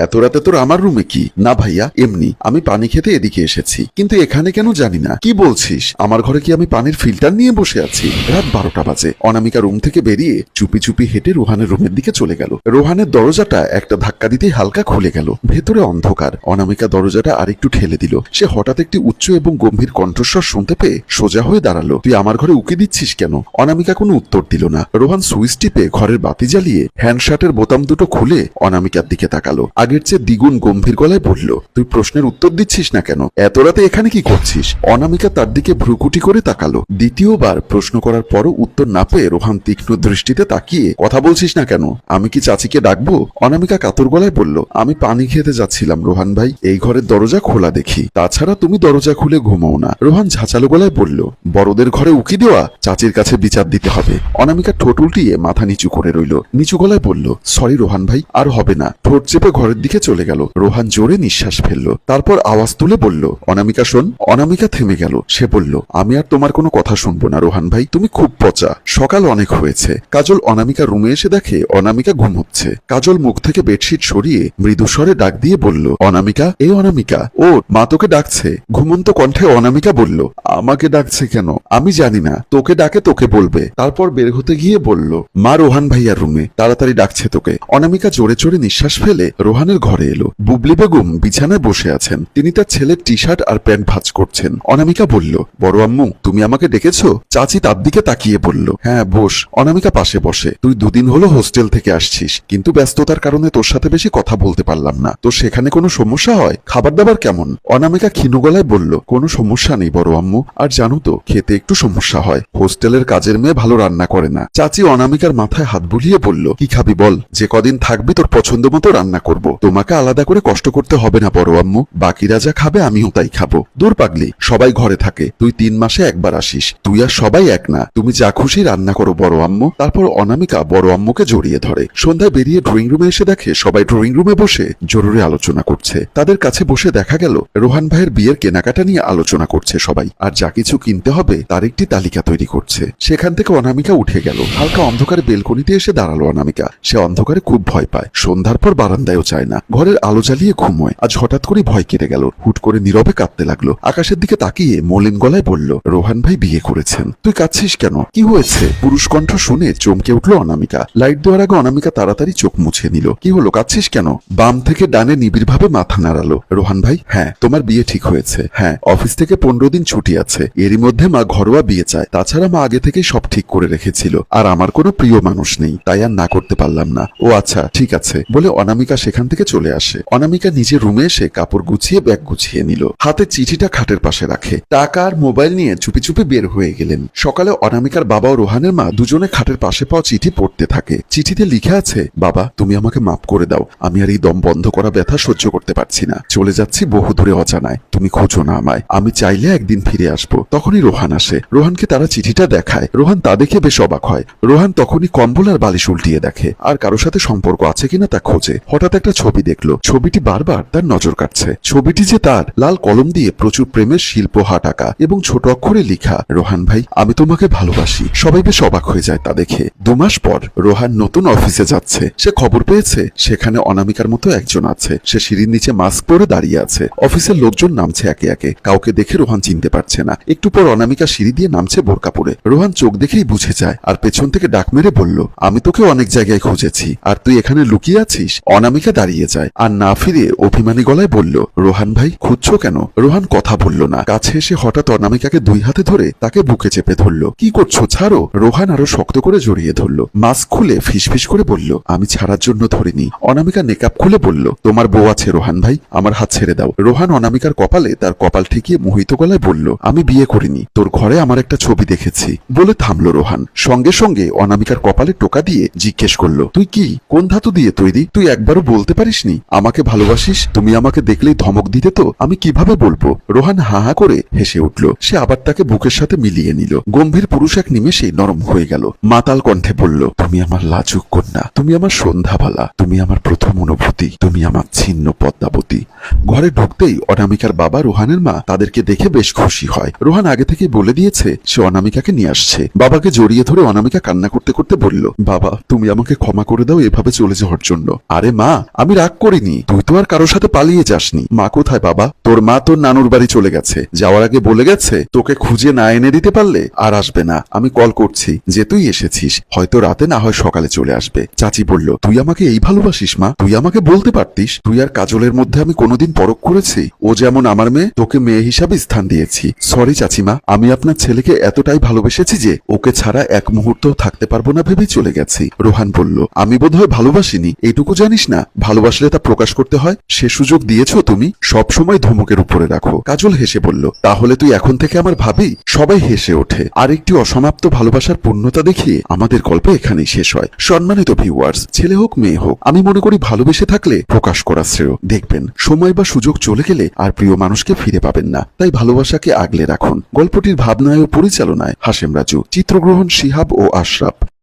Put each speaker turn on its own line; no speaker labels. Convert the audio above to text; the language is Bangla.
এত রাতে তোর আমার রুমে কি? না ভাইয়া, এমনি। আমি পানি খেতে এদিকে এসেছি। কিন্তু এখানে কেন জানি না। কি বলছিস? আমার ঘরে কি আমি পানির ফিল্টার নিয়ে বসে আছি? রাত বারোটা বাজে। অনামিকা রুম থেকে বেরিয়ে চুপি চুপি হেঁটে রোহানের রুমের দিকে চলে গেল। রোহানের দরজাটা একটা ধাক্কা দিতেই হালকা খুলে গেল। ভেতরে অন্ধকার। অনামিকা দরজাটা আরেকটু ঠেলে দিল। সে হঠাৎ একটি উচ্চ এবং গম্ভীর কণ্ঠস্বর শুনতে পেয়ে সোজা হয়ে দাঁড়াল। তুই আমার ঘরে উকি দিচ্ছিস কেন? অনামিকা কোনো উত্তর দিল না। রোহান সুইচ টিপে ঘরের বাতি জ্বালিয়ে হ্যান্ডশার্টের বোতাম দুটো খুলে অনামিকার দিকে তাকালো। আগের চেয়ে দ্বিগুণ গম্ভীর গলায় বলল, তুই প্রশ্নের উত্তর দিচ্ছিস না কেন? এত রাতে এখানে কি করছিস? অনামিকা তার দিকে ভ্রুকুটি করে তাকালো। দ্বিতীয়বার প্রশ্ন করার পরও উত্তর না পেয়ে রোহান তীক্ষ্ণ দৃষ্টিতে তাকিয়ে, কথা বলছিস না কেন? আমি কি চাচিকে ডাকবো? অনামিকা কাতর গলায় বলল, আমি পানি খেতে যাচ্ছিলাম রোহান ভাই, এই ঘরের দরজা খোলা দেখি। তাছাড়া তুমি দরজা খুলে ঘুমাও না। রোহান ঝাঁচালো গলায় বলল, বড়দের ঘরে উকি দেওয়া চাচির কাছে বিচার দিতে হবে। অনামিকা ঠোঁট উল্টিয়ে মাথা নিচু করে রইল। নিচু গলায় বলল, সরি রোহান ভাই, আর হবে না। ঠোঁট চেপে ঘরের দিকে চলে গেল। রোহান জোরে নিঃশ্বাস ফেলল। তারপর আওয়াজ তুলে বলল, অনামিকা, শোন। অনামিকা থেমে গেল। সে বলল, আমি আর তোমার কোনো কথা শুনব না রোহান ভাই, তুমি খুব পচা। সকাল অনেক হয়েছে। কাজল অনামিকা রুমে এসে দেখে অনামিকা ঘুমোচ্ছে কাজল মুখ থেকে বেডশিট সরিয়ে মৃদু স্বরে ডাক দিয়ে বলল, অনামিকা এই অনামিকা, ও, মা তোকে ডাকছে। ঘুমন্ত কণ্ঠে অনামিকা বলল, আমাকে ডাকছে কেন? আমি জানি না। তোকে ডাকে, তোকে বলবে। তারপর বের হতে গিয়ে বলল, মা রোহান ভাইয়ার রুমে, তাড়াতাড়ি ডাকছে তোকে। অনামিকা জোরে জোরে নিঃশ্বাস ফেলে রোহানের ঘরে এলো। বুবলি বেগম বিছানায় বসে আছেন। তিনি তার ছেলের টি শার্ট আর প্যান্ট ভাজ করছেন। অনামিকা বলল, বড় আম্মু, তুমি আমাকে ডেকেছো? চাচি তার দিকে তাকিয়ে বলল হ্যাঁ বস। অনামিকা পাশে বসে, তুই দুদিন হলো হোস্টেল থেকে আসছিস, কিন্তু ব্যস্ততার কারণে তোর সাথে বেশি কথা বলতে পারলাম না। তো সেখানে কোনো সমস্যা হয়? খাবার দাবার কেমন? অনামিকা ক্ষীণ গলায় বলল, কোনো সমস্যা নেই বড় আম্মু। আর জানো তো, খেতে একটু সমস্যা হয়। হোস্টেলের কাজের মেয়ে ভালো রান্না করে না। চাচি অনামিকার মাথায় হাত বুলিয়ে বলল, কি খাবি বল? যে কদিন থাকবি তোর পছন্দ মতো রান্না করব। তোমাকে আলাদা করে কষ্ট করতে হবে না, বড় আম্মু। বাকিরা যা খাবে আমিও তাই খাব। দূর পাগলি, সবাই ঘরে থাকে। তুই তিন মাসে একবার আসিস। তুই আর সবাই এক না। তুমি যা খুশি রান্না করো, বড় আম্মু। তারপর অনামিকা বড় আম্মুকে জড়িয়ে ধরে। সন্ধ্যায় বেরিয়ে ড্রয়িং রুমে এসে দেখে সবাই ড্রয়িং রুমে বসে জরুরি আলোচনা করছে। তাদের কাছে বসে দেখা গেল, রোহান ভাইয়ের বিয়ের কেনাকাটা নিয়ে আলোচনা করছে সবাই। আর যা কিছু কিনতে হবে, তার একটি তালিকা তৈরি করছে। সেখান থেকে অনামিকা উঠে গেল। হালকা অন্ধকারে বেলকনিতে এসে দাঁড়াল অনামিকা। সে অন্ধকারে খুব ভয় পায়। সন্ধ্যার পর বারান্দায়ও চায় না। ঘরের আলো জ্বালিয়ে ঘুমোয়। আজ হঠাৎ করে ভয় কেটে গেল। হুট করে নীরবে কাঁদতে লাগল। আকাশের দিকে তাকিয়ে মলিন গলায় বলল, রোহান ভাই বিয়ে করেছেন। তুই কাঁদছিস কেন? কি হয়েছে? পুরুষ কণ্ঠ শুনে চমকে উঠল অনামিকা। লাইট দেওয়ার আগে অনামিকা তাড়াতাড়ি চোখ মুছে নিল। কি হলো? কাঁদছিস কেন? বাম থেকে ডানে নিবিড় ভাবে মাথা নাড়ালো। রোহান ভাই হ্যাঁ তোমার বিয়ে ঠিক হয়েছে। হ্যাঁ অফিস থেকে পনেরো দিন ছুটি আছে। এরই মধ্যে মা ঘরোয়া বিয়ে চায়। তাছাড়া মা আগে থেকেই সব ঠিক করে রেখেছিল। আর আমার কোনো প্রিয় মানুষ নেই। তাই আর না করতে পারলাম না। ও আচ্ছা ঠিক আছে। বলে অনামিকা সেখান থেকে চলে আসে। অনামিকা নিজের রুমে এসে কাপড় গুছিয়ে ব্যাগ গুছিয়ে নিল। হাতে চিঠিটা খাটের পাশে রাখে। টাকা আর মোবাইল নিয়ে চুপি চুপি বের হয়ে গেলেন। সকালে অনামিকার বাবা ও রোহানের মা দুজনে খাটের পাশে পাওয়া চিঠি পড়তে থাকে। চিঠিতে লিখে আছে, বাবা, তুমি আমাকে মাফ করে দাও। আমি আর এই দম বন্ধ করা ব্যথা সহ্য করতে পারছি না। চলে যাচ্ছি বহু দূরে অজানায়। তুমি খোঁজো না আমায়। আমি চাইলে একদিন ফিরে আসব। তখনই রোহান আসে। রোহানকে তারা চিঠিটা দেখায়। রোহান তা দেখে বেশ অবাক হয়। রোহান তখনই কম্বল আর বালিশ উল্টিয়ে দেখে। আর কারও সাথে সম্পর্ক আছে কিনা তা খোঁজে। হঠাৎ একটা ছবি দেখল। ছবিটি বারবার তার নজর কাটছে ছবিটি যে তার, লাল কলম দিয়ে প্রচুর প্রেমের শিল্প আঁকা এবং ছোট অক্ষরে লিখা। রোহান ভাই, আমি তোমাকে ভালোবাসি। সবাই বেশ অবাক হয়ে যায় তা দেখে। দু মাস পর রোহান নতুন অফিসে যাচ্ছে। সে খবর পেয়েছে, সেখানে অনামিকার মতো একজন আছে। সে সিঁড়ির নিচে মাস্ক পরে দাঁড়িয়ে আছে। অফিসের লোকজন নামছে একে একে। কাউকে দেখে রোহান চিনতে পারছে না। একটু পর অনামিকা সিঁড়ি দিয়ে নামছে বোরকা পরে রোহান চোখ দেখেই বুঝে যায় আর পেছন থেকে ডাক মেরে বলল, আমি তোকে অনেক জায়গায় খুঁজেছি। আর তুই এখানে লুকিয়ে আছিস? অনামিকা দাঁড়িয়ে যায়। আর না ফিরে অভিমানী গলায় বলল, রোহান ভাই, খুঁজছো কেন? রোহান কথা বলল না। কাছে এসে হঠাৎ অনামিকাকে দুই হাতে ধরে তাকে বুকে চেপে ধরল। কি করছ? ছাড়ো। রোহান আরও শক্ত করে জড়িয়ে ধরল। মাস্ক খুলে ফিসফিস করে বলল, আমি ছাড়ার জন্য ধরিনি। অনামিকা নেকাপ খুলে বলল, তোমার বউ আছে রোহান ভাই, আমার হাত ছেড়ে দাও। রোহান অনামিকার কপালে তার কপাল ঠেকিয়ে মোহিত গলায় বলল, আমি বিয়ে করিনি, তোর ঘরে আমার একটা ছবি দেখেছি। বলে থামলো রোহান। সঙ্গে সঙ্গে অনামিকার কপালে টোকা দিয়ে জিজ্ঞেস করল, তুই কি? কোন ধাতু দিয়ে তৈরি? তুই একবারও বলতে পারিসনি? আমাকে ভালোবাসিস? তুমি আমাকে দেখলেই ধমক দিতে তো? আমি কীভাবে বলব? রোহান হা হা করে হেসে উঠল। সে আবার তাকে বুকের সাথে মিলিয়ে নিল। গম্ভীর পুরুষ এক নিমেষেই নরম হয়ে গেল। মাতাল কণ্ঠে বলল, তুমি আমার লাজুক কন্যা। তুমি আমার সন্ধ্যাবালা। তুমি আমার প্রথম অনুভূতি। তুমি আমার ছিন্ন পদ্মাবতী। ঘরে ঢুকতেই অনামিকার বাবা রোহানের মা তাদেরকে দেখে বেশ খুশি হয়। রোহান আগে থেকে বলে দিয়েছে, সে অনামিকাকে নিয়ে আসছে। বাবাকে জড়িয়ে ধরে অনামিকা কান্না করতে করতে বলল, বাবা, তুমি আমাকে ক্ষমা করে দাও এভাবে চলে যাওয়ার জন্য। আরে মা, আমি আমি রাগ করিনি। তুই তো আর কারোর সাথে পালিয়ে যাসনি। মা কোথায় বাবা? তোর মা তোর নানুর বাড়ি চলে গেছে। যাওয়ার আগে বলে গেছে, তোকে খুঁজে না এনে দিতে পারলে আর আসবে না। আমি কল করছি যে তুই এসেছিস। হয়তো রাতে না হয় সকালে চলে আসবে। চাচি বলল, তুই আমাকে এই ভালোবাসিস, মা। তুই আমাকে বলতে পারতিস। তুই আর কাজলের মধ্যে আমি কোনোদিন পরখ করেছি। ও যেমন আমার মেয়ে, তোকে মেয়ে হিসাবে স্থান দিয়েছি। সরি চাচিমা। আমি আপনার ছেলেকে এতটাই ভালোবেসেছি যে ওকে ছাড়া এক মুহূর্ত থাকতে পারব না ভেবে চলে গেছি। রোহান বলল, আমি বোধহয় ভালোবাসিনি। এইটুকু জানিস না ভালোবাসলে তা প্রকাশ করতে হয়? সে সুযোগ দিয়েছ তুমি। সব সময় ধমকের উপরে রাখো। কাজল হেসে বলল, তাহলে তুই এখন থেকে আমার ভাবি? সবাই হেসে ওঠে। আর একটি অসমাপ্ত ভালোবাসার পূর্ণতা দেখিয়ে আমাদের গল্প এখানেই শেষ হয়। সম্মানিত ভিউয়ার্স ছেলে হোক, মেয়ে হোক, আমি মনে করি ভালোবেসে থাকলে প্রকাশ করা শ্রেয়। দেখবেন, সময় বা সুযোগ চলে গেলে আর প্রিয় মানুষকে ফিরে পাবেন না। তাই ভালোবাসাকে আগলে রাখুন। গল্পটির ভাবনায় ও পরিচালনায় হাসেম রাজু। চিত্রগ্রহণ শিহাব ও আশরাফ।